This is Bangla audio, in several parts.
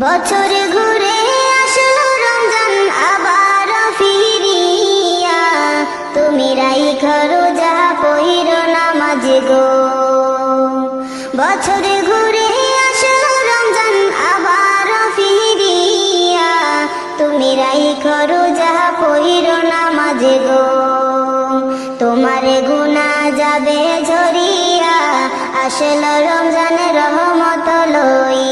বছর ঘুরে আসলো রমজান, আবার ফিরিয়া। তুমি রাই খরো যা পইর নামাজ গো। বছর ঘুরে আসলো রমজান, আবার ফিরিয়া। তুমি রাই খরো যা পইর নামাজ গো। তোমার গুণা যাবে ঝরিয়া। আসলো রমজান রহমত লইয়া।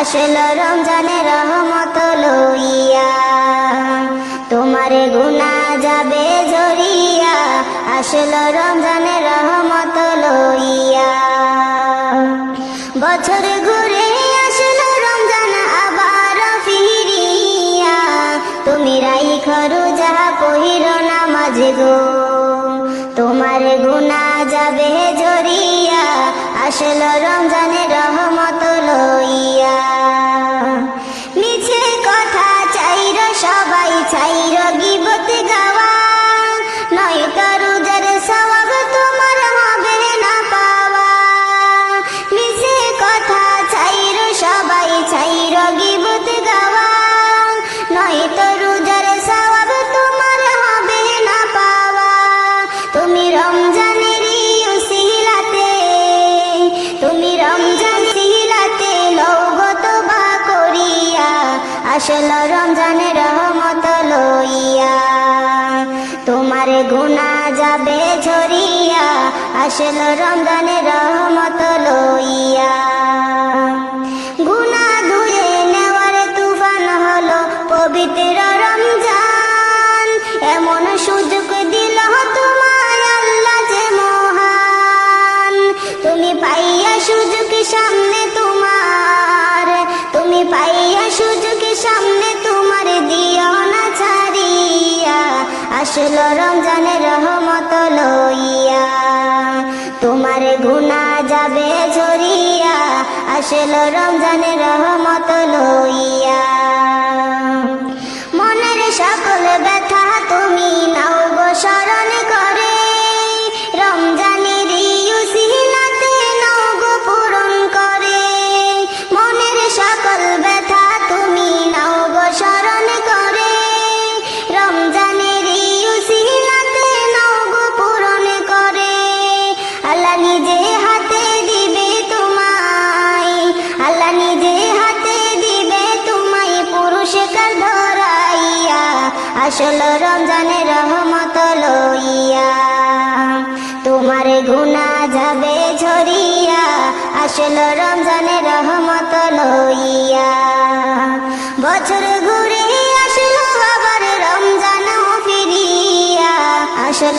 আসল রমজানের রহমত লইয়া। তোমার গুণা যাবে ঝরিয়া আসল রমজানের রহমত লইয়া। বছর ঘুরে আসলো রমজান আবার ফিরিয়া। তুমি রাই খরু যাহা পহির নামাজ গো। তোমার গুণা যাবে জরিয়া। আসলো রমজানের আসল রমজানের রহমত লইয়া তোমার গুণা যাবে ঝরিয়া আসল রমজানের রহমত লইয়া। সামনে তোমার দিও না ছাড়িয়া। আসল রমজানের রহমত লইয়া। তোমার গুণা যাবে ঝরিয়া। আসল রমজানের রহমত লইয়া। মনের সকল ব্যথা তুমি নাও গো স্মরণ করে। রমজানের আসল রমজানে রহমত লইয়া, তোমার গুণা যাবে ঝরিয়া, আসল রমজানে রহমত লইয়া। বছর ঘুরে আসলো আবার রমজান ফিরিয়া, আসল